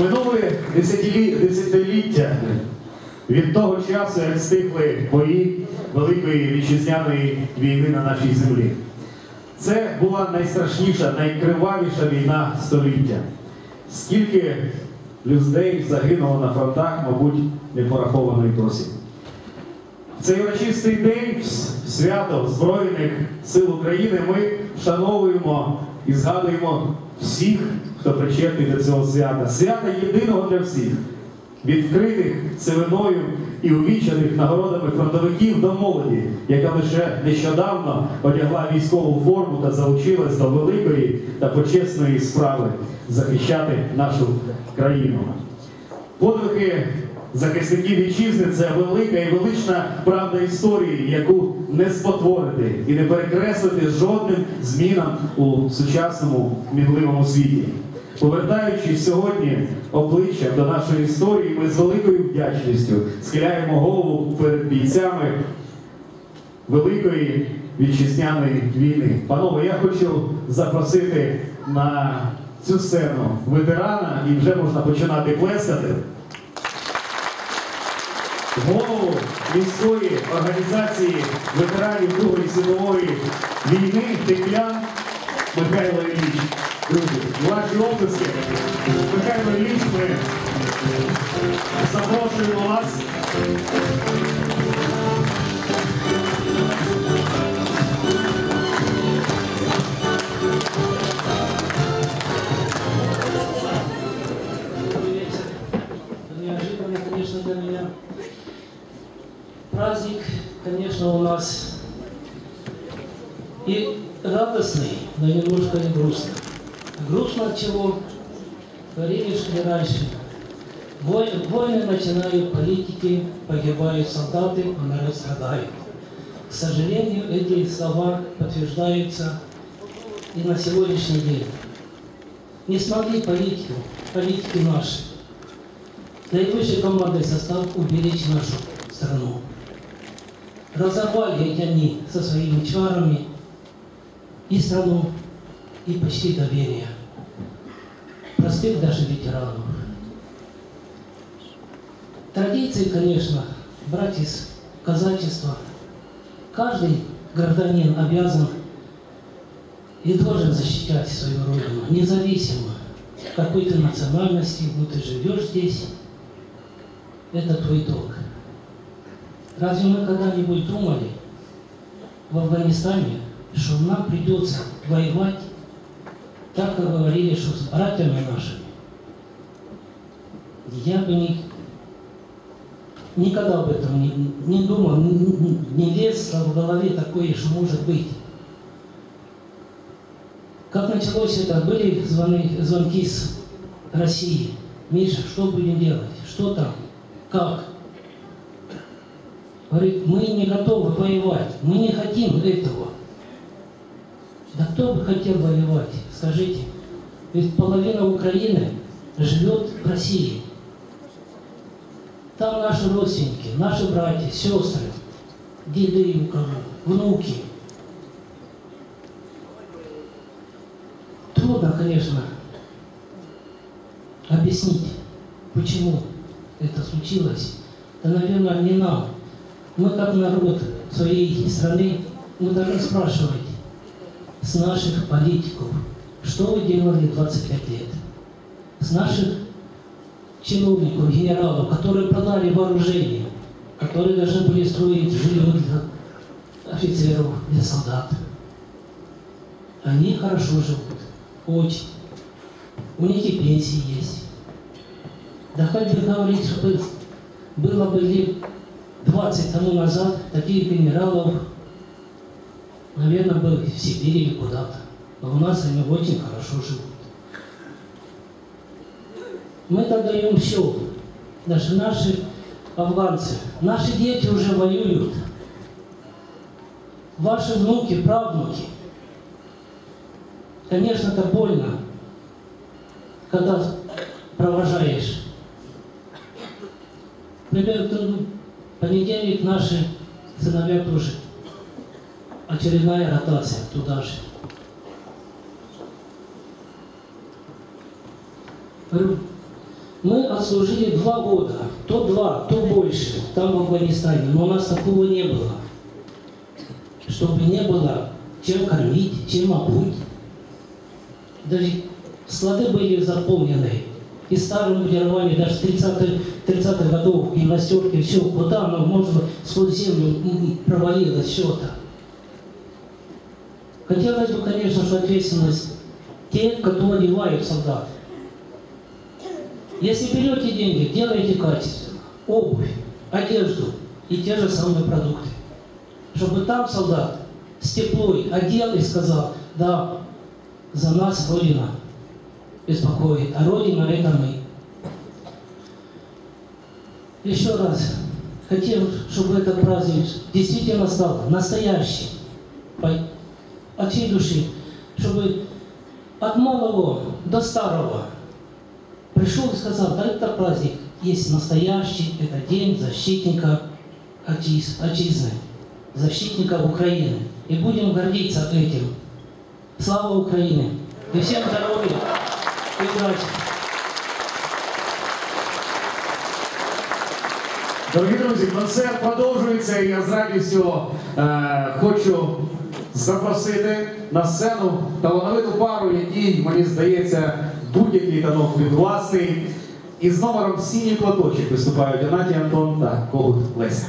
Минули десятилі- десятиліття від того часу, як стихли бої Великої вітчизняної війни на нашій землі. Це була найстрашніша, найкривавіша війна століття. Скільки людей загинуло на фронтах, мабуть, не пораховано й досі. В цей урочистий день свято Збройних сил України ми вшановуємо і згадуємо всіх, хто причетний до цього свята. Свята єдиного для всіх, від вкритих сивиною і увічених нагородами фронтовиків до молоді, яка лише нещодавно одягла військову форму та залучилась до великої та почесної справи захищати нашу країну. Подвиги захисників вітчизни це велика і велична правда історії, яку не спотворити і не перекреслити жодним змінам у сучасному мінливому світі. Повертаючись сьогодні обличчям до нашої історії, ми з великою вдячністю схиляємо голову перед бійцями Великої вітчизняної війни. Панове, я хочу запросити на цю сцену ветерана і вже можна починати плескати. Голову міської організації ветеранів Другої світової війни Теклян Михайло Ілліч. Друзі, ваші оплески. Михайло Ілліч, ми запрошуємо вас. Добрый вечер. Неожиданно, конечно, для меня. Праздник, конечно, у нас и радостный, но немножко и грустный. Грустно от чего? Говорили, что и раньше. Вой- Войны начинают политики, погибают солдаты, а народ страдает. К сожалению, эти слова подтверждаются и на сегодняшний день. Не смогли политику, политики наши, наивысший командный состав уберечь нашу страну. Разорвали эти они со своими чварами и страну, и почти доверие простых даже ветеранов. Традиции, конечно, брать из казачества. Каждый гражданин обязан и должен защищать свою родину, независимо какой ты национальности, ну ты живешь здесь, это твой долг. Разве мы когда-нибудь думали в Афганистане, что нам придется воевать, так как говорили, что с братьями нашими? Я бы ни- никогда об этом не, не думал, не, не- не лез в голове такое, что может быть. Как началось это, были звоны, звонки с России. Миша, что будем делать? Что там? Как? Говорит, мы не готовы воевать, мы не хотим этого. Кто бы хотел воевать, скажите? Ведь половина Украины живет в России. Там наши родственники, наши братья, сестры, деды у кого, внуки. Трудно, конечно, объяснить, почему это случилось. Да, наверное, не нам. Мы, как народ своей страны, мы должны спрашивать с наших политиков, что вы делали 25 лет. С наших чиновников, генералов, которые продали вооружение, которые должны были строить жилье для офицеров, для солдат. Они хорошо живут, очень. У них и пенсии есть. Да хоть бы говорить, что бы- было бы лет 20 тому назад, таких генералов, наверное, бы в Сибири или куда-то. Но у нас они очень хорошо живут. Мы так даем все. Даже наши афганцы, наши дети уже воюют. Ваши внуки, правнуки. Конечно, это больно, когда провожаешь. Например, в понедельник наши сыновья тоже. Очередная ротация туда же. Мы отслужили два года, то два, то больше, там в Афганистане, но у нас такого не было. Чтобы не было чем кормить, чем обуть. Даже склады были заполнены. И старым мундированием, даже 30-х 30 годов, гимнастерки, все, куда оно, быть, сквозь землю провалилось, все это. Хотелось бы, конечно же, ответственность тех, кто одевает солдат. Если берете деньги, делайте качественно. Обувь, одежду и те же самые продукты. Чтобы там солдат с теплой одел и сказал, да, за нас Родина беспокоит, а Родина это мы. Еще раз, хотел, чтобы этот праздник действительно стал настоящим, от всей души, чтобы от малого до старого пришел и сказал, да, это праздник есть настоящий, это день защитника отчиз- отчизны, защитника Украины. И будем гордиться этим. Слава Украине! И всем здоровья и удачи! Дорогі друзі, концерт продовжується і я з радістю е, хочу запросити на сцену талановиту пару, якій, мені здається, будь-який танок підвласний. І з номером сіній платочок виступають Геннадій Антон та Когут Леся.